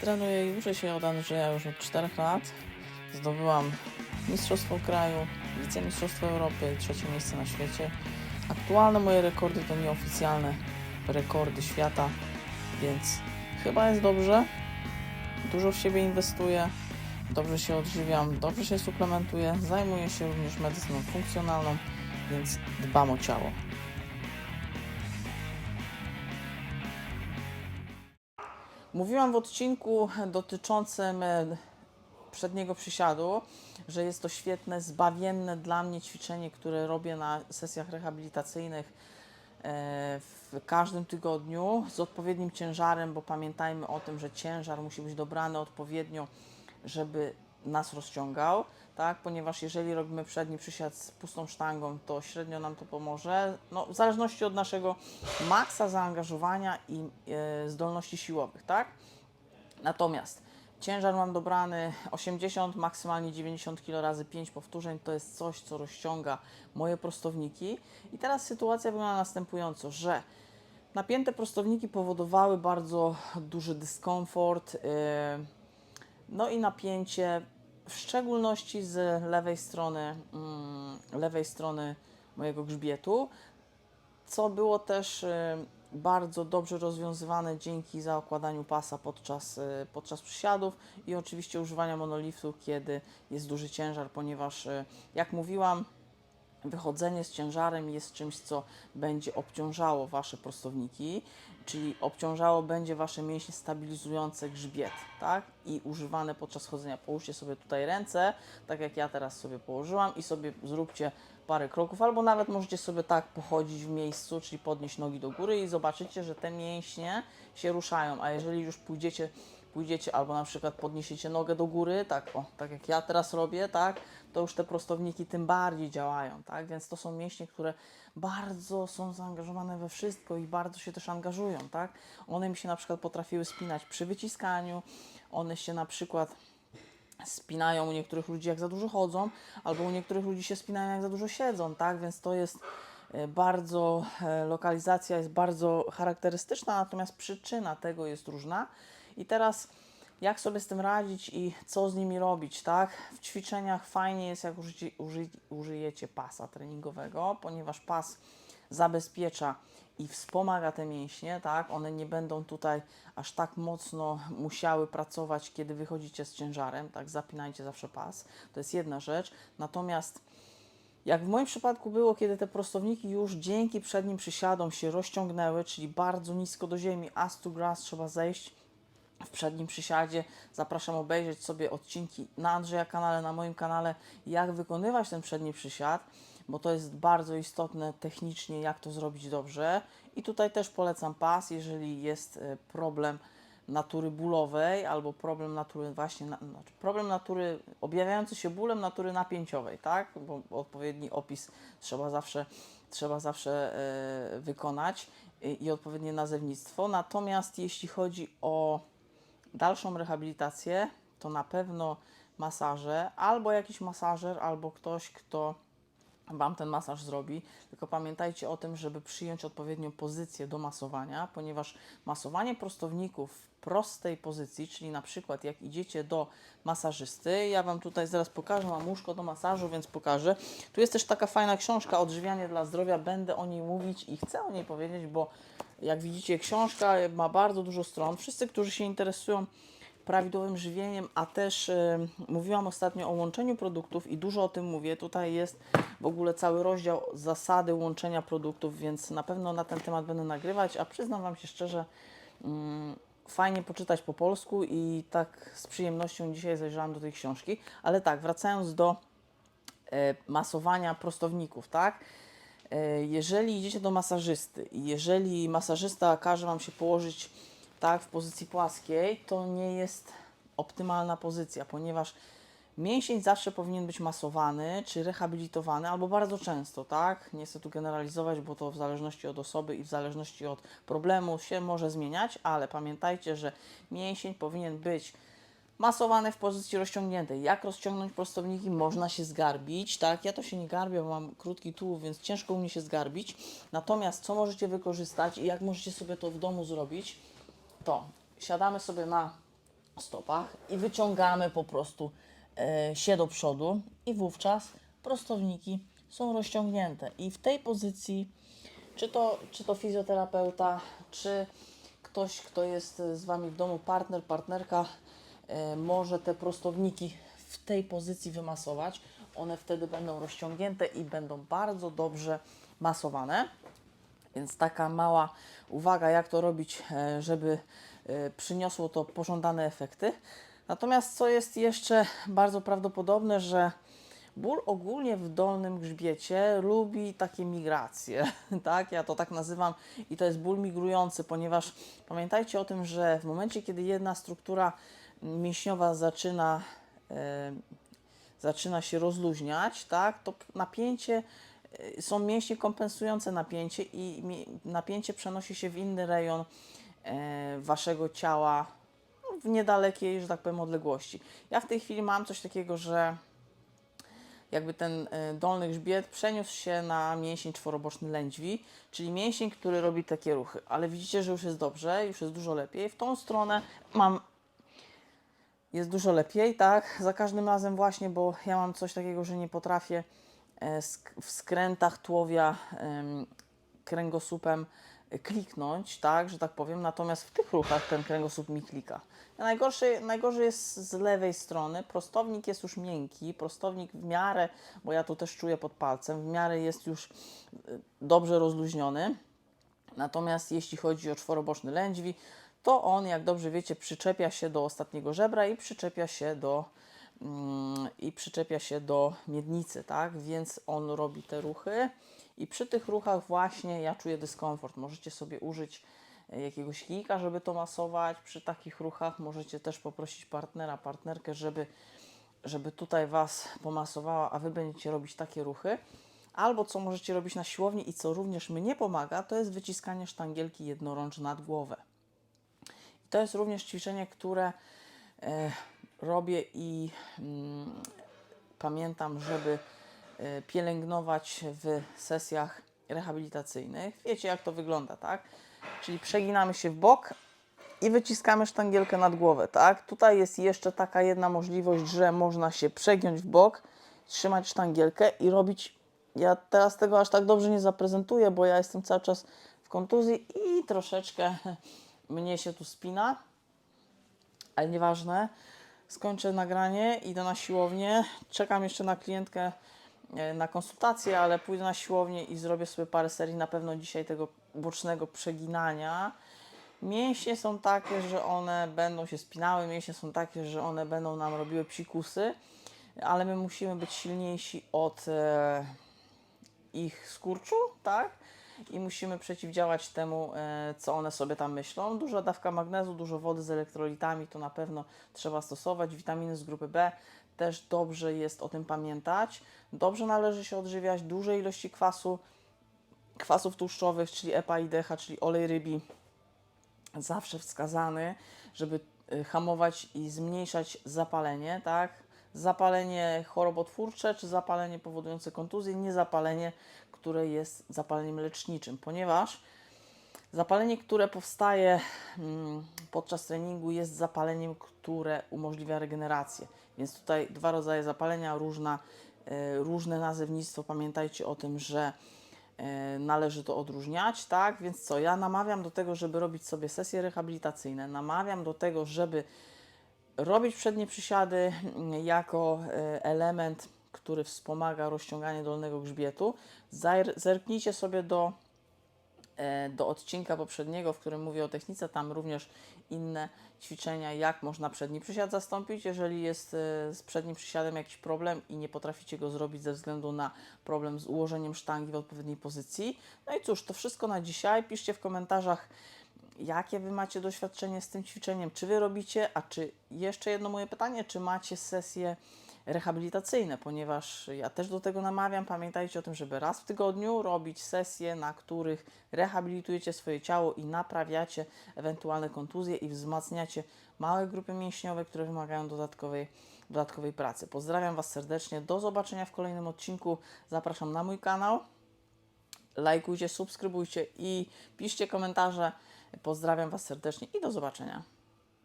Trenuję i uczę się od Andrzeja już od 4 lat. Zdobyłam Mistrzostwo Kraju, Wicemistrzostwo Europy trzecie miejsce na świecie. Aktualne moje rekordy to nieoficjalne rekordy świata, więc chyba jest dobrze. Dużo w siebie inwestuję, dobrze się odżywiam, dobrze się suplementuję, zajmuję się również medycyną funkcjonalną, więc dbam o ciało. Mówiłam w odcinku dotyczącym e, przedniego przysiadu, że jest to świetne, zbawienne dla mnie ćwiczenie, które robię na sesjach rehabilitacyjnych e, w każdym tygodniu z odpowiednim ciężarem, bo pamiętajmy o tym, że ciężar musi być dobrany odpowiednio, żeby nas rozciągał, tak? Ponieważ jeżeli robimy przedni przysiad z pustą sztangą, to średnio nam to pomoże. No, w zależności od naszego maksa zaangażowania i e, zdolności siłowych, tak? Natomiast ciężar mam dobrany 80, maksymalnie 90 kg razy 5 powtórzeń. To jest coś, co rozciąga moje prostowniki. I teraz sytuacja wygląda następująco, że napięte prostowniki powodowały bardzo duży dyskomfort, yy, no i napięcie, w szczególności z lewej strony, mm, lewej strony mojego grzbietu, co było też y, bardzo dobrze rozwiązywane dzięki zaokładaniu pasa podczas, y, podczas przysiadów i oczywiście używania monoliftu, kiedy jest duży ciężar, ponieważ y, jak mówiłam, wychodzenie z ciężarem jest czymś, co będzie obciążało Wasze prostowniki, czyli obciążało będzie Wasze mięśnie stabilizujące grzbiet, tak? I używane podczas chodzenia. Połóżcie sobie tutaj ręce, tak jak ja teraz sobie położyłam i sobie zróbcie parę kroków, albo nawet możecie sobie tak pochodzić w miejscu, czyli podnieść nogi do góry i zobaczycie, że te mięśnie się ruszają, a jeżeli już pójdziecie pójdziecie albo na przykład podniesiecie nogę do góry, tak o, tak jak ja teraz robię, tak, to już te prostowniki tym bardziej działają, tak, więc to są mięśnie, które bardzo są zaangażowane we wszystko i bardzo się też angażują, tak, one mi się na przykład potrafiły spinać przy wyciskaniu, one się na przykład spinają u niektórych ludzi jak za dużo chodzą, albo u niektórych ludzi się spinają jak za dużo siedzą, tak, więc to jest e, bardzo, e, lokalizacja jest bardzo charakterystyczna, natomiast przyczyna tego jest różna. I teraz jak sobie z tym radzić i co z nimi robić, tak? W ćwiczeniach fajnie jest, jak uży, użyjecie pasa treningowego, ponieważ pas zabezpiecza i wspomaga te mięśnie, tak? One nie będą tutaj aż tak mocno musiały pracować, kiedy wychodzicie z ciężarem, tak? Zapinajcie zawsze pas. To jest jedna rzecz. Natomiast jak w moim przypadku było, kiedy te prostowniki już dzięki przednim przysiadom się rozciągnęły, czyli bardzo nisko do ziemi, as to grass trzeba zejść w przednim przysiadzie. Zapraszam obejrzeć sobie odcinki na Andrzeja kanale, na moim kanale, jak wykonywać ten przedni przysiad, bo to jest bardzo istotne technicznie, jak to zrobić dobrze. I tutaj też polecam pas, jeżeli jest e, problem natury bólowej albo problem natury właśnie, na, znaczy problem natury objawiający się bólem natury napięciowej, tak? Bo odpowiedni opis trzeba zawsze, trzeba zawsze e, wykonać i odpowiednie nazewnictwo. Natomiast jeśli chodzi o dalszą rehabilitację, to na pewno masaże, albo jakiś masażer, albo ktoś, kto Wam ten masaż zrobi. Tylko pamiętajcie o tym, żeby przyjąć odpowiednią pozycję do masowania, ponieważ masowanie prostowników w prostej pozycji, czyli na przykład jak idziecie do masażysty, ja Wam tutaj zaraz pokażę, mam łóżko do masażu, więc pokażę. Tu jest też taka fajna książka Odżywianie dla zdrowia, będę o niej mówić i chcę o niej powiedzieć, bo jak widzicie książka ma bardzo dużo stron. Wszyscy, którzy się interesują prawidłowym żywieniem, a też y, mówiłam ostatnio o łączeniu produktów i dużo o tym mówię. Tutaj jest w ogóle cały rozdział zasady łączenia produktów, więc na pewno na ten temat będę nagrywać, a przyznam Wam się szczerze, mm, fajnie poczytać po polsku i tak z przyjemnością dzisiaj zajrzałam do tej książki. Ale tak, wracając do e, masowania prostowników, tak? E, Jeżeli idziecie do masażysty i jeżeli masażysta każe Wam się położyć tak w pozycji płaskiej, to nie jest optymalna pozycja, ponieważ mięsień zawsze powinien być masowany czy rehabilitowany, albo bardzo często, tak? Nie chcę tu generalizować, bo to w zależności od osoby i w zależności od problemu się może zmieniać, ale pamiętajcie, że mięsień powinien być masowany w pozycji rozciągniętej. Jak rozciągnąć prostowniki? Można się zgarbić, tak? Ja to się nie garbię, bo mam krótki tułów, więc ciężko u mnie się zgarbić. Natomiast co możecie wykorzystać i jak możecie sobie to w domu zrobić, to siadamy sobie na stopach i wyciągamy po prostu e, się do przodu i wówczas prostowniki są rozciągnięte i w tej pozycji czy to, czy to fizjoterapeuta, czy ktoś, kto jest z Wami w domu, partner, partnerka, może te prostowniki w tej pozycji wymasować. One wtedy będą rozciągnięte i będą bardzo dobrze masowane. Więc taka mała uwaga, jak to robić, e, żeby e, przyniosło to pożądane efekty. Natomiast co jest jeszcze bardzo prawdopodobne, że ból ogólnie w dolnym grzbiecie lubi takie migracje, tak? Ja to tak nazywam i to jest ból migrujący, ponieważ pamiętajcie o tym, że w momencie, kiedy jedna struktura mięśniowa zaczyna e, zaczyna się rozluźniać, tak, to napięcie, y, są mięśnie kompensujące napięcie i napięcie przenosi się w inny rejon e, waszego ciała w niedalekiej, że tak powiem, odległości. Ja w tej chwili mam coś takiego, że jakby ten e, dolny grzbiet przeniósł się na mięsień czworoboczny lędźwi, czyli mięsień, który robi takie ruchy. Ale widzicie, że już jest dobrze, już jest dużo lepiej. W tą stronę mam jest dużo lepiej, tak? Za każdym razem właśnie, bo ja mam coś takiego, że nie potrafię e, w skrętach tułowia em, kręgosłupem e, kliknąć, tak, że tak powiem, natomiast w tych ruchach ten kręgosłup mi klika. Najgorszy, najgorzej jest z lewej strony, prostownik jest już miękki, prostownik w miarę, bo ja to też czuję pod palcem, w miarę jest już e, dobrze rozluźniony, Natomiast jeśli chodzi o czworoboczny lędźwi, to on, jak dobrze wiecie, przyczepia się do ostatniego żebra i przyczepia się do, mm, i przyczepia się do miednicy, tak? Więc on robi te ruchy i przy tych ruchach właśnie ja czuję dyskomfort. Możecie sobie użyć e, jakiegoś kijka, żeby to masować. Przy takich ruchach możecie też poprosić partnera, partnerkę, żeby, żeby tutaj Was pomasowała, a Wy będziecie robić takie ruchy. Albo co możecie robić na siłowni i co również mnie pomaga, to jest wyciskanie sztangielki jednorącz nad głowę. To jest również ćwiczenie, które e, robię i mm, pamiętam, żeby e, pielęgnować w sesjach rehabilitacyjnych. Wiecie, jak to wygląda, tak? Czyli przeginamy się w bok i wyciskamy sztangielkę nad głowę, tak? Tutaj jest jeszcze taka jedna możliwość, że można się przegiąć w bok, trzymać sztangielkę i robić. Ja teraz tego aż tak dobrze nie zaprezentuję, bo ja jestem cały czas w kontuzji i troszeczkę mnie się tu spina, ale nieważne. Skończę nagranie, idę na siłownię. Czekam jeszcze na klientkę e, na konsultację, ale pójdę na siłownię i zrobię sobie parę serii na pewno dzisiaj tego bocznego przeginania. Mięśnie są takie, że one będą się spinały, mięśnie są takie, że one będą nam robiły psikusy, ale my musimy być silniejsi od e, ich skurczu, tak? I musimy przeciwdziałać temu, e, co one sobie tam myślą. Duża dawka magnezu, dużo wody z elektrolitami to na pewno trzeba stosować. Witaminy z grupy B też dobrze jest o tym pamiętać. Dobrze należy się odżywiać, duże ilości kwasu, kwasów tłuszczowych, czyli EPA i DHA, czyli olej rybi zawsze wskazany, żeby y, hamować i zmniejszać zapalenie, tak? Zapalenie chorobotwórcze czy zapalenie powodujące kontuzję, nie zapalenie, które jest zapaleniem leczniczym, ponieważ zapalenie, które powstaje mm, podczas treningu, jest zapaleniem, które umożliwia regenerację. Więc tutaj dwa rodzaje zapalenia, różna, y, różne nazewnictwo. Pamiętajcie o tym, że e, należy to odróżniać, tak? Więc co, ja namawiam do tego, żeby robić sobie sesje rehabilitacyjne, namawiam do tego, żeby robić przednie przysiady mm, jako e, element, który wspomaga rozciąganie dolnego grzbietu. Zerknijcie sobie do, e, do odcinka poprzedniego, w którym mówię o technice, tam również inne ćwiczenia, jak można przedni przysiad zastąpić, jeżeli jest e, z przednim przysiadem jakiś problem i nie potraficie go zrobić ze względu na problem z ułożeniem sztangi w odpowiedniej pozycji. No i cóż, to wszystko na dzisiaj. Piszcie w komentarzach, jakie Wy macie doświadczenie z tym ćwiczeniem, czy Wy robicie, a czy jeszcze jedno moje pytanie, czy macie sesje rehabilitacyjne, ponieważ ja też do tego namawiam. Pamiętajcie o tym, żeby raz w tygodniu robić sesje, na których rehabilitujecie swoje ciało i naprawiacie ewentualne kontuzje i wzmacniacie małe grupy mięśniowe, które wymagają dodatkowej, dodatkowej pracy. Pozdrawiam Was serdecznie, do zobaczenia w kolejnym odcinku. Zapraszam na mój kanał. Lajkujcie, subskrybujcie i piszcie komentarze. Pozdrawiam Was serdecznie i do zobaczenia.